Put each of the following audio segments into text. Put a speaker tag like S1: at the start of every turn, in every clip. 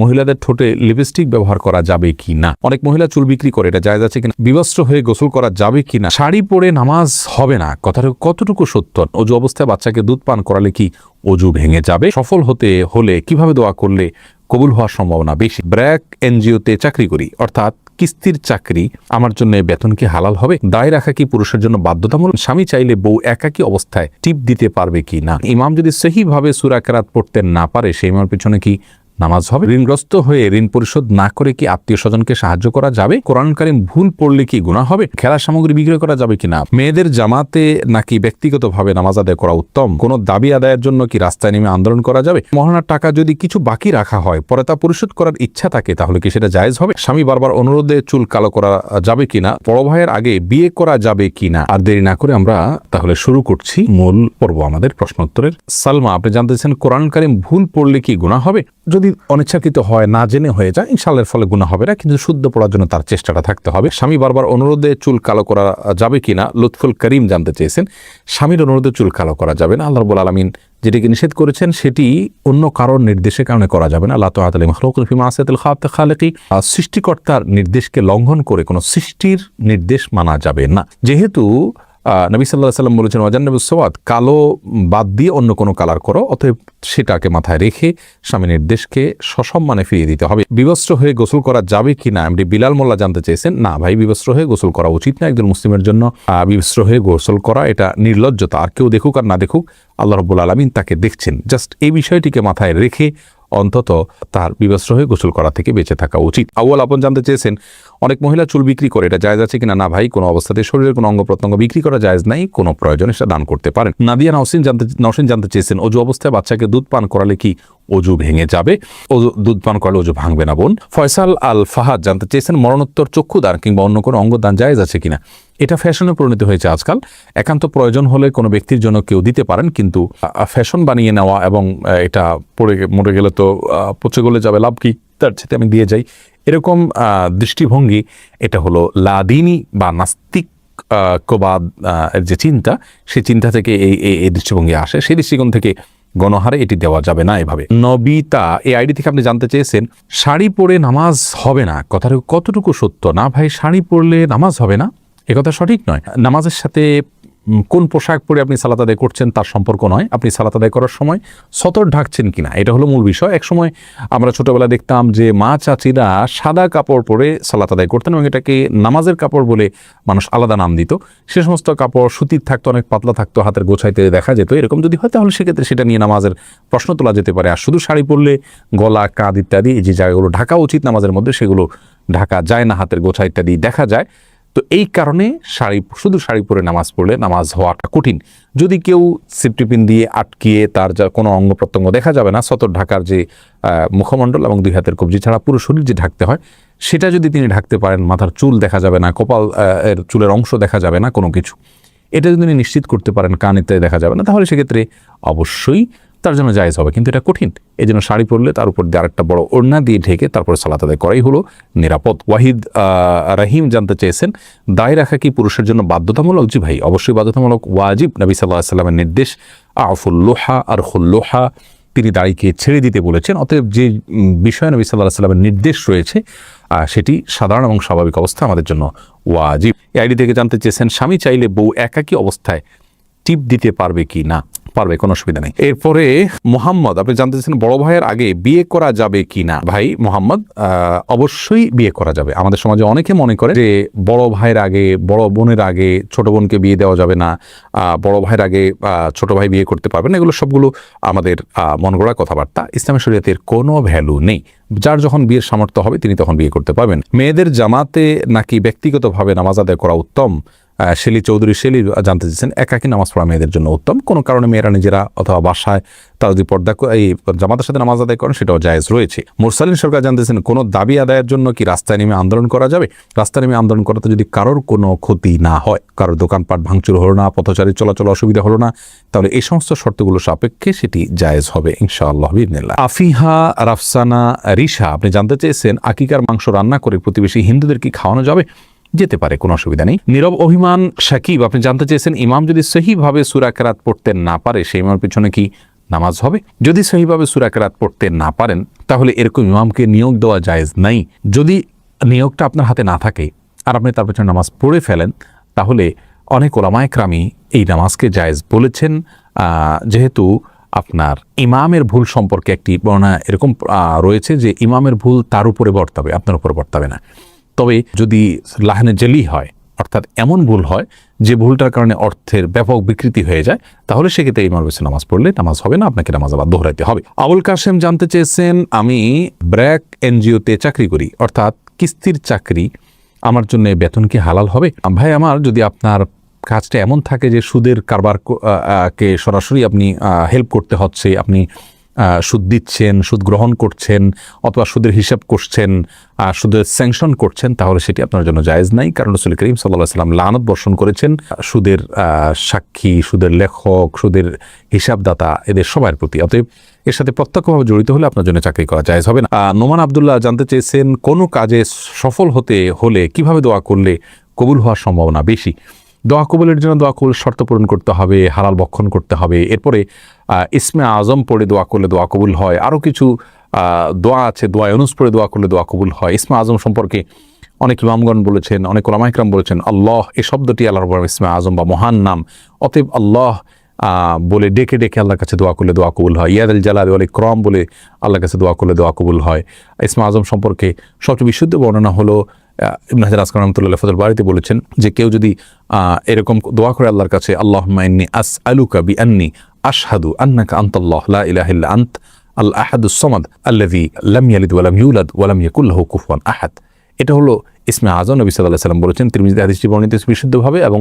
S1: মহিলাদের ঠোঁটে লিপস্টিক ব্যবহার করা যাবে কি না? অনেক মহিলা চুল বিক্রি করে, এটা জায়জ আছে কিনা? বিবস্ত্র হয়ে গোসল করা যাবে কি না? শাড়ি পরে নামাজ হবে না? কথাটা কতটুকু সত্য? অজু অবস্থায় বাচ্চাকে দুধ পান করালে কি অজু ভেঙে যাবে? সফল হতে হলে কীভাবে দোয়া করলে কবুল হওয়ার সম্ভাবনা বেশি? ব্র্যাক এনজিওতে চাকরি করি, অর্থাৎ কিস্তির চাকরি। আমার জন্য বেতন কি হালাল হবে? দায় রাখা কি পুরুষের জন্য বাধ্যতামূলক? স্বামী চাইলে বউ একাকী অবস্থায় টিপ দিতে পারবে কি না? ইমাম যদি সহিভাবে সুরাকেরাত পড়তে না পারে, সেই ইমামের পিছনে কি নামাজ হবে। ঋণগ্রস্ত হয়ে ঋণ পরিশোধ না করে কি আত্মীয় স্বজনকে সাহায্য করা যাবে? কোরআন কারিম ভুল পড়লে কি গুণা হবে? খেলার সামগ্রী বিক্রয় করা যাবে কিনা? মেয়েদের জামাতে নাকি ব্যক্তিগতভাবে নামাজ আদায় করা উত্তম? কোনো দাবি আদায়ের জন্য কি রাস্তায় নেমে আন্দোলন করা যাবে? মহানার টাকা যদি কিছু বাকি রাখা হয়, পরে তা পরিশোধ করার ইচ্ছা থাকে, তাহলে কি সেটা জায়েজ হবে? স্বামী বারবার অনুরোধে চুল কালো করা যাবে কিনা? বড় ভাইয়ের আগে বিয়ে করা যাবে কিনা? আর দেরি না করে আমরা তাহলে শুরু করছি মূল পর্ব আমাদের প্রশ্নোত্তরের। সালমা, আপনি জানতেছেন কোরআন কারিম ভুল পড়লে কি গুণা হবে? যদি অনিচ্ছাকৃত হয়, না জেনে হয়ে যায় ইনশাল্লাহের ফলে গুণা হবে না, কিন্তু শুদ্ধ পড়ার জন্য তার চেষ্টাটা থাকতে হবে। স্বামী বারবার অনুরোধে চুল কালো করা যাবে কি না লুৎফুল করিম জানতে চেয়েছেন। স্বামীর অনুরোধে চুল কালো করা যাবে না। আল্লাহ রবুল আলমিন যেটিকে নিষেধ করেছেন, সেটি অন্য কারোর নির্দেশের কারণে করা যাবে না। আল্লাহ তালী মখলুকুল ফিমা আসাতুল খাত খালেকি। সৃষ্টিকর্তার নির্দেশকে লঙ্ঘন করে কোনো সৃষ্টির নির্দেশ মানা যাবে না। যেহেতু নবী সাল্লাহ সাল্লাম বলেছেন ওয়াজান্নবু সওয়াদ কালো বাদ দিয়ে অন্য কোনো কালার করো, অতএব সেটাকে মাথায় রেখে স্বামী নির্দেশকে সসম্মানে ফিরিয়ে দিতে হবে। বিবস্ত্র হয়ে গোসল করা যাবে কি না? এমনি বিলাল মোল্লা জানতে চেয়েছেন, না ভাই, বিবস্ত্র হয়ে গোসল করা উচিত না একজন মুসলিমের জন্য। বিবস্ত্র হয়ে গোসল করা এটা নির্লজ্জতা। আর কেউ দেখুক আর না দেখুক, আল্লাহ রব্বুল আলমিন তাকে দেখছেন। জাস্ট এই বিষয়টিকে মাথায় রেখে অন্তত তার বিবস্ত্র হয়ে গোসল করা থেকে বেঁচে থাকা উচিত। আউ্বাল আপন জানতে চেয়েছেন, অনেক মহিলা চুল বিক্রি করে এটা জায়জ আছে কিনা? না ভাই, কোনো অবস্থাতে শরীরের কোনো অঙ্গ প্রত্যঙ্গ বিক্রি করা জায়জ নাই, কোনো প্রয়োজনে সেটা দান করতে পারেন। নাদিয়া নওসিন জানতে নওসিন জানতে চেয়েছেন, অজু অবস্থায় বাচ্চাকে দুধ পান করালে কি অজু ভেঙে যাবে। অজু, দুধ পান করলে অজু ভাঙবে না বোন। ফয়সাল আল ফাহাদ জানতে চেয়েছেন, মরণোত্তর চক্ষুদান কিংবা অন্য কোনো অঙ্গদান জায়েজ আছে কিনা? এটা ফ্যাশনে পরিণত হয়েছে আজকাল। একান্ত প্রয়োজন হলে কোনো ব্যক্তির জন্য কেউ দিতে পারেন, কিন্তু ফ্যাশন বানিয়ে নেওয়া এবং এটা পড়ে, মরে গেলে তো পচে গলে যাবে, লাভ কি? তার সাথে আমি দিয়ে যাই। এরকম দৃষ্টিভঙ্গি, এটা হলো লাদিনী বা নাস্তিক কবাদ যে চিন্তা সেই চিন্তা থেকে এই- এই দৃষ্টিভঙ্গি আসে। সেই দৃষ্টিকোণ থেকে গণহারে এটি দেওয়া যাবে না এভাবে। নবিতা, এই আইডি থেকে আপনি জানতে চেয়েছেন, শাড়ি পরে নামাজ হবে না। কথাটা কতটুকু সত্য? না ভাই, শাড়ি পরলে নামাজ হবে না? একথা সঠিক নয়। নামাজের সাথে কোন পোশাক পরে আপনি সালাত আদায় করছেন তার সম্পর্ক নয়। আপনি সালাত আদায় করার সময় সতর ঢাকছেন কিনা? এটা হলো মূল বিষয়। এক সময় আমরা ছোটবেলা দেখতাম যে মা চাচিরা সাদা কাপড় পরে সালাত আদায় করতেন এবং এটাকে নামাজের কাপড় বলে মানুষ আলাদা নাম দিত। সে সমস্ত কাপড় সুতির থাকতো, অনেক পাতলা থাকতো, হাতের গোছাইতে দেখা যেত। এরকম যদি হয়, তাহলে সেক্ষেত্রে সেটা নিয়ে নামাজের প্রশ্ন তোলা যেতে পারে। আর শুধু শাড়ি পরলে গলা, কাঁধ ইত্যাদি, এই যে জায়গাগুলো ঢাকা উচিত নামাজের মধ্যে, সেগুলো ঢাকা যায় না, হাতের গোছা ইত্যাদি দেখা যায়। তো এই কারণে শাড়ি, শুধু শাড়ি পরে নামাজ পড়লে নামাজ হওয়াটা কঠিন। যদি কেউ সিপটিপিন দিয়ে আটকিয়ে তার যা কোনো অঙ্গ প্রত্যঙ্গ দেখা যাবে না, সতর ঢাকার যে মুখমণ্ডল এবং দুই হাতের কবজি ছাড়া পুরো শরীর যে ঢাকতে হয়, সেটা যদি তিনি ঢাকতে পারেন, মাথার চুল দেখা যাবে না, কপাল এর চুলের অংশ দেখা যাবে না কোনো কিছু, এটা যদি তিনি নিশ্চিত করতে পারেন কান ইত্যাদি দেখা যাবে না, তাহলে সেক্ষেত্রে অবশ্যই তার জন্য জায়েজ হবে। কিন্তু এটা কঠিন। এই জন্য শাড়ি পরলে তার উপর দিয়ে আরেকটা বড় ওড়না দিয়ে ঢেকে তারপরে সালাত আদায় করাই হলো নিরাপদ। ওয়াহিদ রাহিম জানতে চেয়েছেন, দায় রাখা কি পুরুষের জন্য বাধ্যতামূলক? জি ভাই, অবশ্যই বাধ্যতামূলক, ওয়াজিব। নবী সাল্লাহ সাল্লামের নির্দেশ আফুল্লোহা আর হুল্লোহা তিনি দাড়িকে ছেড়ে দিতে বলেছেন। অতএব যে বিষয়ে নবী সাল্লাহ সাল্লামের নির্দেশ রয়েছে সেটি সাধারণ এবং স্বাভাবিক অবস্থা আমাদের জন্য ওয়াজিব। এই আইডি থেকে জানতে চেয়েছেন, স্বামী চাইলে বউ একাকী অবস্থায় টিপ দিতে পারবে কি না? পারবে কোনো অসুবিধা নেই। এরপরে মোহাম্মদ আপনি জানতে চাচ্ছেন বড় ভাইয়ের আগে বিয়ে করা যাবে কি না ভাই মোহাম্মদ অবশ্যই বিয়ে করা যাবে। আমাদের সমাজে অনেকে মনে করে যে বড় ভাইয়ের আগে বড় বোনের আগে ছোট বোনকে বিয়ে দেওয়া যাবে না বড় ভাইয়ের আগে ছোট ভাই বিয়ে করতে পারবে না। এগুলো সবগুলো আমাদের আহ, মন গড়া কথাবার্তা। ইসলামী শরীয়তের কোনো ভ্যালু নেই। যার যখন বিয়ের সামর্থ্য হবে তিনি তখন বিয়ে করতে পারবেন। মেয়েদের জামাতে নাকি ব্যক্তিগতভাবে নামাজ আদায় করা উত্তম? শেলি চৌধুরী শেলি জানতে চেয়েছেন, একাকি নামাজ পড়া মেয়েদের জন্য উত্তম। কোনো কারণে মেয়েরা নিজেরা অথবা বাসায় তারা যদি পর্দা এই জামাতের সাথে নামাজ আদায় করেন, সেটাও জায়েজ রয়েছে। মুরসালিন সরকার জানতেছেন কোনো দাবি আদায়ের জন্য কি রাস্তায় নেমে আন্দোলন করা যাবে? রাস্তায় নেমে আন্দোলন করাতে যদি কারোর কোনো ক্ষতি না হয়, কারোর দোকানপাট ভাঙচুর হলো না, পথচারী চলাচল অসুবিধা হলো না, তাহলে এই সমস্ত শর্তগুলো সাপেক্ষে সেটি জায়েজ হবে, ইনশাআল্লাহ বিদিনিল্লাহ আফিহা, রাফসানা, রিশা, আপনি জানতে চেয়েছেন, আকিকার মাংস রান্না করে প্রতিবেশী হিন্দুদের কি খাওয়ানো যাবে? যেতে পারে, কোনো অসুবিধা নেই। নীরব অভিমান সাকিব, আপনি জানতে চেয়েছেন, ইমাম যদি সহিভাবে সুরা কেরাত পড়তে না পারে, সেই ইমামের পিছনে কি নামাজ হবে? যদি সহিভাবে সুরাকেরাত পড়তে না পারেন, তাহলে এরকম ইমামকে নিয়োগ দেওয়া জায়েজ নাই। যদি নিয়োগটা আপনার হাতে না থাকে আর আপনি তার পেছনে নামাজ পড়ে ফেলেন, তাহলে অনেক ওলামায় ক্রামী এই নামাজকে জায়েজ বলেছেন। যেহেতু আপনার ইমামের ভুল সম্পর্কে একটি বর্ণনা এরকম রয়েছে যে ইমামের ভুল তার উপরে বর্তাবে, আপনার উপরে বর্তাবে না। তবে যদি লাহানে জেলি হয়, অর্থাৎ এমন ভুল হয় যে ভুলটার কারণে অর্থের ব্যাপক বিকৃতি হয়ে যায়, তাহলে সেক্ষেত্রে ইমাম বেশি নামাজ পড়লে নামাজ হবে না, আপনাকে নামাজ আবার দোহরাইতে হবে। আবুল কাশেম জানতে চেয়েছেন, আমি ব্র্যাক এনজিওতে চাকরি করি, অর্থাৎ কিস্তির চাকরি, আমার জন্য বেতন কি হালাল হবে? ভাই, আমার যদি আপনার কাজটা এমন থাকে যে সুদের কারবার ক- সরাসরি আপনি হেল্প করতে হচ্ছে, আপনি সুদ দিচ্ছেন, সুদ গ্রহণ করছেন অথবা সুদের হিসাব করছেন সুদের স্যাংশন করছেন, তাহলে সেটি আপনার জন্য জায়েজ নাই। কারণ রসুল করিম সাল্লাহ সাল্লাম লানত বর্ষণ করেছেন। সুদের সাক্ষী, সুদের লেখক, সুদের হিসাবদাতা এদের সবার প্রতি। অতএব এর সাথে প্রত্যক্ষভাবে জড়িত হলে আপনার জন্য চাকরি করা জায়েজ হবে না। নোমান আবদুল্লাহ জানতে চেয়েছেন, কোনো কাজে সফল হতে হলে কীভাবে দোয়া করলে কবুল হওয়ার সম্ভাবনা বেশি? দোয়া কবুলের জন্য দোয়া কবুল শর্ত পূরণ করতে হবে, হালাল বক্ষণ করতে হবে। এরপরে ইসমে আজম পড়ে দোয়া করলে দোয়া কবুল হয়। আরও কিছু দোয়া আছে, দোয়া অনুস পড়ে দোয়া করলে দোয়া কবুল হয়। ইসমে আজম সম্পর্কে অনেক ইমামগণ বলেছেন, অনেক ওলামাইকরাম বলেছেন, আল্লাহ এই শব্দটি আল্লাহর বড় ইসমে আজম বা মহান নাম। অতএব আল্লাহ বলে ডেকে ডেকে আল্লাহর কাছে দোয়া করলে দোয়া কবুল হয়। ইয়াদ আল জালাল আলী ক্রম বলে আল্লাহর কাছে দোয়া করলে দোয়া কবুল হয়। ইসমা আজম সম্পর্কে সবচেয়ে বিশুদ্ধ বর্ণনা হলো ইবন হাজার আসকার রহমতুল্লাহ ফজল বাড়িতে বলেছেন যে কেউ যদি এরকম দোয়া করে আল্লাহর কাছে আল্লাহ মাইন্নি আস আলুকা বি আন্নি আশহাদু আন্নাকা আন্তাল্লাহ, লা ইলাহা ইল্লা আন্ত, আল আহাদুস সামাদ আল্লাযী লাম ইয়ালিদ ওয়া লাম ইউলাদ ওয়া লাম ইয়াকুল লাহু আহাদ। এটা হলো ইসমে আজম নবী আলাইহি সাল্লাম বলেছেন। তিরমিজি হাদিসটি বর্ণিত বিশুদ্ধভাবে এবং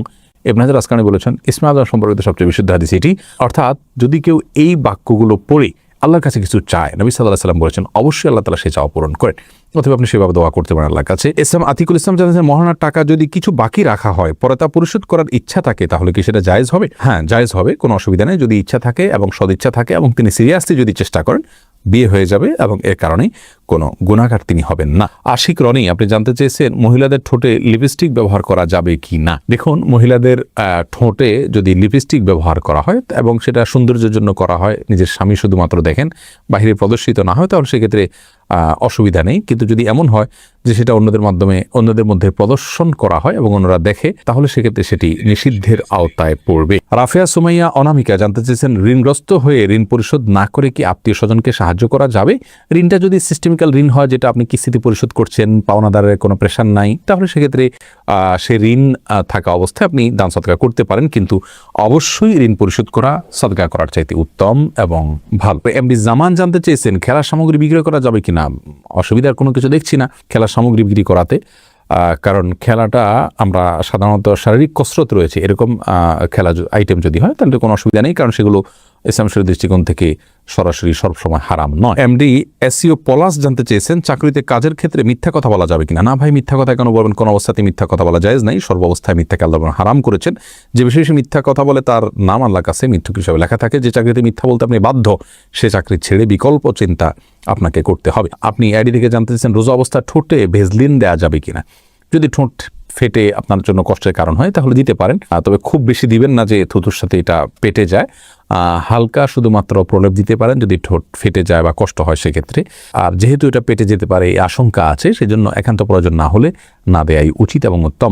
S1: ইবন হাজার আসকানি বলেছেন, ইসমে আজম সম্পর্কিত সবচেয়ে বিশুদ্ধ হাদিস এটি। অর্থাৎ যদি কেউ এই বাক্যগুলো পড়ে আল্লাহর কাছে কিছু চায়। নবী সাল্লাহ সাল্লাম বলেছেন, অবশ্যই আল্লাহ তালা সে চাওয়া পূরণ করেন। অথবা আপনি সেভাবে দোয়া করতে পারেন আল্লাহর কাছে। ইসলাম আতিকুল ইসলাম জানিয়েছেন মহানার টাকা যদি কিছু বাকি রাখা হয়, পরে তা পরিশোধ করার ইচ্ছা থাকে, তাহলে কি সেটা জায়েজ হবে? হ্যাঁ জায়েজ হবে, কোনো অসুবিধা নেই। যদি ইচ্ছা থাকে এবং সদিচ্ছা থাকে এবং তিনি সিরিয়াসলি যদি চেষ্টা করেন বিয়ে হয়ে যাবে এবং এর কারণে কোনো গুণাগার তিনি হবেন না। আশিক রনি, আপনি জানতে চেয়েছেন মহিলাদের ঠোঁটে লিপস্টিক ব্যবহার করা যাবে কি না। দেখুন, মহিলাদের ঠোঁটে যদি লিপস্টিক ব্যবহার করা হয় এবং সেটা সৌন্দর্যের জন্য করা হয়, নিজের স্বামী শুধুমাত্র দেখেন, বাহিরে প্রদর্শিত না হয়, তাহলে সেক্ষেত্রে অসুবিধা নেই। কিন্তু যদি এমন হয় যে সেটা অন্যদের মাধ্যমে, অন্যদের মধ্যে প্রদর্শন করা হয় এবং অন্যরা দেখে, তাহলে সেক্ষেত্রে সেটি নিষিদ্ধের আওতায় পড়বে। রাফিয়া, সুমাইয়া, অনামিকা জানতে চেয়েছেন, ঋণগ্রস্ত হয়ে ঋণ পরিশোধ না করে কি আত্মীয় স্বজনকে সাহায্য করা যাবে? ঋণটা যদি সিস্টেমিক্যাল ঋণ হয়, যেটা আপনি কিস্তিতে পরিশোধ করছেন, পাওনাদারের কোনো প্রেশার নাই, তাহলে সেক্ষেত্রে সে ঋণ থাকা অবস্থায় আপনি দান সদকা করতে পারেন। কিন্তু অবশ্যই ঋণ পরিশোধ করা সদকা করার চাইতে উত্তম এবং ভালো। এমডি জামান জানতে চেয়েছেন, খেলার সামগ্রী বিক্রয় করা যাবে কিনা? অসুবিধার কোনো কিছু দেখছি না খেলার সামগ্রী বিক্রি করাতে। কারণ খেলাটা আমরা সাধারণত শারীরিক কসরত রয়েছে, এরকম খেলা আইটেম যদি হয়, তাহলে কোনো অসুবিধা নেই, কারণ সেগুলো ইসলাম শরীর দৃষ্টিকোণ থেকে সরাসরি সবসময় হারাম নয়। এমডি এসিও পলাশ জানতে চেয়েছেন, চাকরিতে কাজের ক্ষেত্রে মিথ্যা কথা বলা যাবে কিনা। না ভাই, মিথ্যা কথা কেন বলবেন? কোন অবস্থাতে মিথ্যা কথা বলা যায় নাই। সর্বাবস্থায় মিথ্যাকে আল্লাহ হারাম করেছেন। যে সে মিথ্যা কথা বলে তার নাম আল্লাহর কাছে মিথ্যুক হিসাবে লেখা থাকে। যে চাকরিতে মিথ্যা বলতে আপনি বাধ্য, সে চাকরি ছেড়ে বিকল্প চিন্তা আপনাকে করতে হবে। আপনি আইডি থেকে জানতে চেয়েছেন, রোজা অবস্থা ঠোঁটে ভেজলিন দেওয়া যাবে কিনা। যদি ঠোঁট ফেটে আপনার জন্য কষ্টের কারণ হয়, তাহলে দিতে পারেন। তবে খুব বেশি দিবেন না যে থুতুর সাথে এটা পেটে যায়। হালকা শুধুমাত্র প্রলেপ দিতে পারেন যদি ঠোঁট ফেটে যায় বা কষ্ট হয় সেক্ষেত্রে। আর যেহেতু এটা পেটে যেতে পারে, এই আশঙ্কা আছে, সেজন্য একান্ত প্রয়োজন না হলে না দেয়াই উচিত এবং উত্তম।